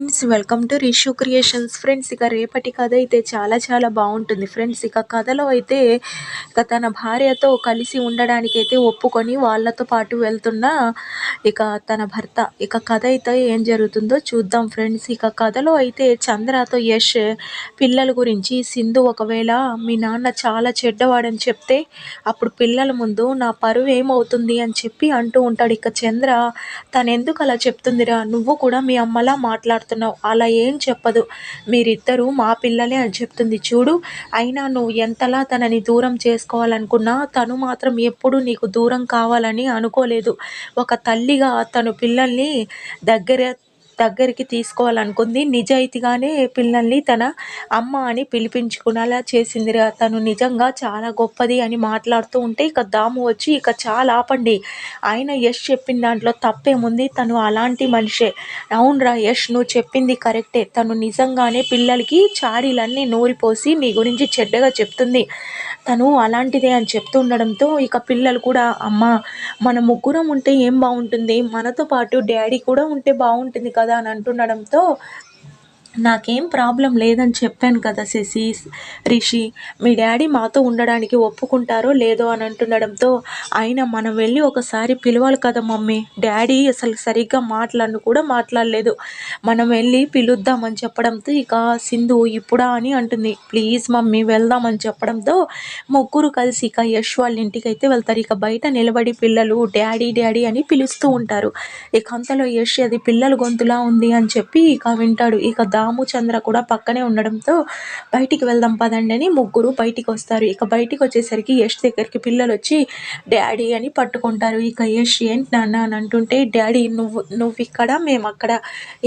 Friends welcome to Rishu creations friends ఇక రేపటి కథ అయితే చాలా చాలా బాగుంటుంది. ఫ్రెండ్స్ ఇక కథలో అయితే ఇక తన భార్యతో కలిసి ఉండడానికి అయితే ఒప్పుకొని వాళ్ళతో పాటు వెళ్తున్న ఇక తన భర్త. ఇక కథ అయితే ఏం జరుగుతుందో చూద్దాం ఫ్రెండ్స్ ఇక కథలో అయితే చంద్రతో యష్ పిల్లల గురించి సింధు ఒకవేళ మీ నాన్న చాలా చెడ్డవాడని చెప్తే అప్పుడు పిల్లల ముందు నా పరువు ఏమవుతుంది? అని చెప్పి అంటూ ఉంటాడు. ఇక చంద్ర తను ఎందుకు అలా చెప్తుందిరా? నువ్వు కూడా మీ అమ్మలా మాట్లాడు మాట్లాడుతున్నావు. అలా ఏం చెప్పదు. మీరిద్దరూ మా పిల్లలే అని చెప్తుంది. చూడు అయినా నువ్వు ఎంతలా తనని దూరం చేసుకోవాలనుకున్నా తను మాత్రం ఎప్పుడు నీకు దూరం కావాలని అనుకోలేదు. ఒక తల్లిగా తను పిల్లల్ని దగ్గర దగ్గరికి తీసుకోవాలనుకుంది. నిజాయితీగానే పిల్లల్ని తన అమ్మ అని పిలిపించుకునేలా చేసిందిరా తను నిజంగా చాలా గొప్పది అని మాట్లాడుతూ ఉంటే ఇక దాము వచ్చి ఇక చాలా ఆపండి. ఆయన యష్ చెప్పిన దాంట్లో తప్పేముంది? తను అలాంటి మనిషే. అవునరా యష్ నువ్వు చెప్పింది కరెక్టే. తను నిజంగానే పిల్లలకి చాడీలన్నీ నూరిపోసి నీ గురించి చెడ్డగా చెప్తుంది. తను అలాంటిదే అని చెప్తూ ఉండడంతో ఇక పిల్లలు కూడా అమ్మ మన ముగ్గురం ఉంటే ఏం బాగుంటుంది? మనతో పాటు డాడీ కూడా ఉంటే బాగుంటుంది కదా. అని అంటుండడంతో నాకేం ప్రాబ్లం లేదని చెప్పాను కదా శశి రిషి. మీ డాడీ మాతో ఉండడానికి ఒప్పుకుంటారో లేదో అని అంటుండడంతో ఆయన మనం వెళ్ళి ఒకసారి పిలవాలి కదా మమ్మీ. డాడీ అసలు సరిగ్గా మాట్లాడను కూడా మాట్లాడలేదు. మనం వెళ్ళి పిలుద్దామని చెప్పడంతో ఇక సింధు ఇప్పుడా అని అంటుంది. ప్లీజ్ మమ్మీ వెళ్దామని చెప్పడంతో ముగ్గురు కలిసి ఇక యశ్ వాళ్ళ ఇంటికి అయితే వెళ్తారు. ఇక బయట నిలబడి పిల్లలు డాడీ డాడీ అని పిలుస్తూ ఉంటారు. ఇక అంతలో యశ్ అది పిల్లల గొంతులా ఉంది అని చెప్పి ఇక వింటాడు. ఇక దా రాముచంద్ర కూడా పక్కనే ఉండడంతో బయటికి వెళ్దాం పదండి అని ముగ్గురు బయటికి వస్తారు. ఇక బయటికి వచ్చేసరికి యష్ దగ్గరికి పిల్లలు వచ్చి డాడీ అని పట్టుకుంటారు. ఇక యష్ ఏంటి నాన్న అని అంటుంటే డాడీ నువ్వు నువ్వు ఇక్కడ మేము అక్కడ.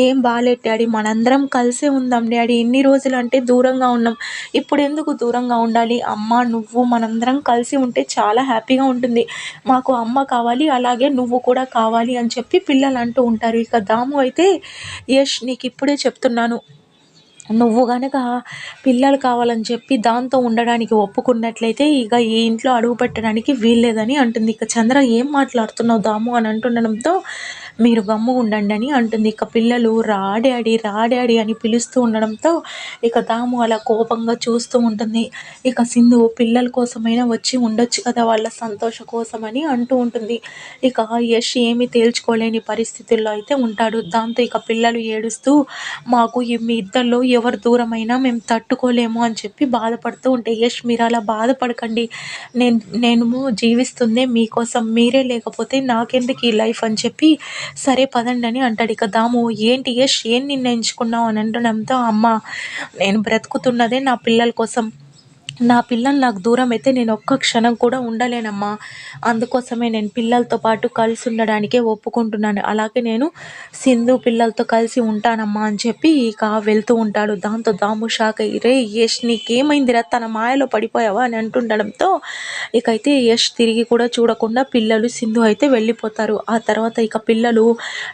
ఏం బాగాలేదు డాడీ మనందరం కలిసే ఉందాం డాడీ. ఎన్ని రోజులు అంటే దూరంగా ఉన్నాం. ఇప్పుడు ఎందుకు దూరంగా ఉండాలి? అమ్మ నువ్వు మనందరం కలిసి ఉంటే చాలా హ్యాపీగా ఉంటుంది. మాకు అమ్మ కావాలి అలాగే నువ్వు కూడా కావాలి అని చెప్పి పిల్లలు అంటూ ఉంటారు. ఇక దాము అయితే యష్ నీకు ఇప్పుడే చెప్తున్నాను. నువ్వు గనక పిల్లలు కావాలని చెప్పి దాంతో ఉండడానికి ఒప్పుకున్నట్లయితే ఇక ఈ ఇంట్లో అడుగు పెట్టడానికి వీల్లేదని అంటుంది. ఇక చంద్ర ఏం మాట్లాడుతున్నావు దాము? అని అంటుండడంతో మీరు గమ్ము ఉండండి అని అంటుంది. ఇక పిల్లలు రా డాడీ రా డాడీ అని పిలుస్తూ ఉండడంతో ఇక దాము అలా కోపంగా చూస్తూ ఉంటుంది. ఇక సింధు పిల్లల కోసమైనా వచ్చి ఉండొచ్చు కదా వాళ్ళ సంతోష కోసమని అంటూ ఉంటుంది. ఇక యష్ ఏమి తేల్చుకోలేని పరిస్థితుల్లో అయితే ఉంటాడు. దాంతో ఇక పిల్లలు ఏడుస్తూ మాకు మీ ఇద్దరిలో ఎవరు దూరమైనా మేము తట్టుకోలేము అని చెప్పి బాధపడుతూ ఉంటే యష్ మీరు అలా బాధపడకండి. నేను నేను జీవిస్తుందే మీకోసం మీరే లేకపోతే నాకెందుకు ఈ లైఫ్ అని చెప్పి సరే పదండి అని అంటాడు. ఇక దాము ఏంటి యష్? ఏం నిర్ణయించుకున్నావు? అని అంటుండడంతో అమ్మ నేను బ్రతుకుతున్నదే నా పిల్లల కోసం. నా పిల్లలు నాకు దూరం అయితే నేను ఒక్క క్షణం కూడా ఉండలేనమ్మా. అందుకోసమే నేను పిల్లలతో పాటు కలిసి ఉండడానికే ఒప్పుకుంటున్నాను. అలాగే నేను సింధు పిల్లలతో కలిసి ఉంటానమ్మా అని చెప్పి ఇక వెళ్తూ ఉంటాడు. దాంతో దాము షాక్ అయ్యి రే యష్ నీకేమైందిరా? తన మాయలో పడిపోయావా? అని అంటుండడంతో ఇక అయితే యష్ తిరిగి కూడా చూడకుండా పిల్లలు సింధు అయితే వెళ్ళిపోతారు. ఆ తర్వాత ఇక పిల్లలు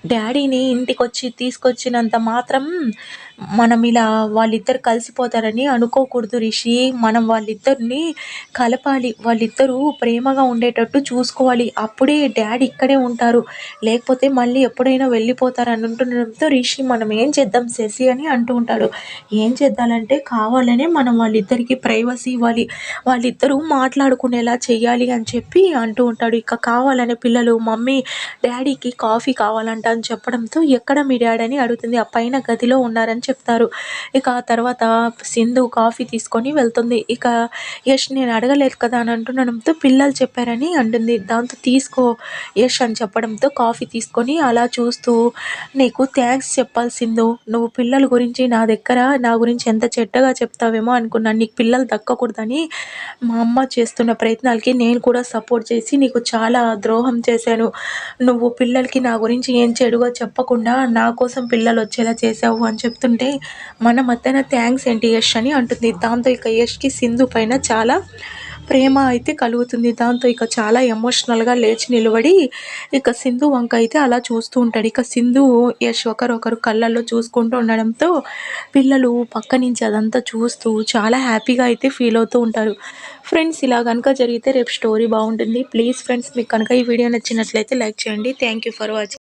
డాడీని ఇంటికి వచ్చి తీసుకొచ్చినంత మాత్రం మనం ఇలా వాళ్ళిద్దరు కలిసిపోతారని అనుకోకూడదు రిషి. మనం వాళ్ళిద్దరిని కలపాలి. వాళ్ళిద్దరూ ప్రేమగా ఉండేటట్టు చూసుకోవాలి. అప్పుడే డాడీ ఇక్కడే ఉంటారు. లేకపోతే మళ్ళీ ఎప్పుడైనా వెళ్ళిపోతారు అని అంటుండడంతో రిషి మనం ఏం చేద్దాం శశి అని అంటూ ఉంటాడు. ఏం చేద్దాలంటే కావాలనే మనం వాళ్ళిద్దరికీ ప్రైవసీ ఇవ్వాలి. వాళ్ళిద్దరూ మాట్లాడుకునేలా చెయ్యాలి అని చెప్పి అంటూ ఉంటాడు. ఇక కావాలనే పిల్లలు మమ్మీ డాడీకి కాఫీ కావాలంట అని చెప్పడంతో ఎక్కడ మీ డాడీ అని అడుగుతుంది. ఆ పైన గదిలో ఉన్నారని చెప్తారు. ఇక ఆ తర్వాత సింధు కాఫీ తీసుకొని వెళ్తుంది. ఇక యష్ నేను అడగలేదు కదా అని అంటుండడంతో పిల్లలు చెప్పారని అంటుంది. దాంతో తీసుకో యష్ అని చెప్పడంతో కాఫీ తీసుకొని అలా చూస్తూ నీకు థ్యాంక్స్ చెప్పాల్సిందో. నువ్వు పిల్లల గురించి నా దగ్గర నా గురించి ఎంత చెడ్డగా చెప్తావేమో అనుకున్నాను. నీకు పిల్లలు దక్కకూడదని మా అమ్మ చేస్తున్న ప్రయత్నాలకి నేను కూడా సపోర్ట్ చేసి నీకు చాలా ద్రోహం చేశాను. నువ్వు పిల్లలకి నా గురించి ఏం చెడుగా చెప్పకుండా నా కోసం పిల్లలు వచ్చేలా చేసావు అని చెప్తుంటే మన మధ్యన థ్యాంక్స్ ఏంటి యష్ అని అంటుంది. దాంతో ఇక యష్కి సింధు పైన చాలా ప్రేమ అయితే కలుగుతుంది. దాంతో ఇక చాలా ఎమోషనల్గా లేచి నిలబడి ఇక సింధు వంక అయితే అలా చూస్తూ ఉంటాడు. ఇక సింధు యశ్ ఒకరొకరు కళ్ళల్లో చూసుకుంటూ ఉండడంతో పిల్లలు పక్క నుంచి అదంతా చూస్తూ చాలా హ్యాపీగా అయితే ఫీల్ అవుతూ ఉంటారు. ఫ్రెండ్స్ ఇలా కనుక జరిగితే రేపు స్టోరీ బాగుంటుంది. ప్లీజ్ ఫ్రెండ్స్ మీకు కనుక ఈ వీడియో నచ్చినట్లయితే లైక్ చేయండి. Thank you for watching.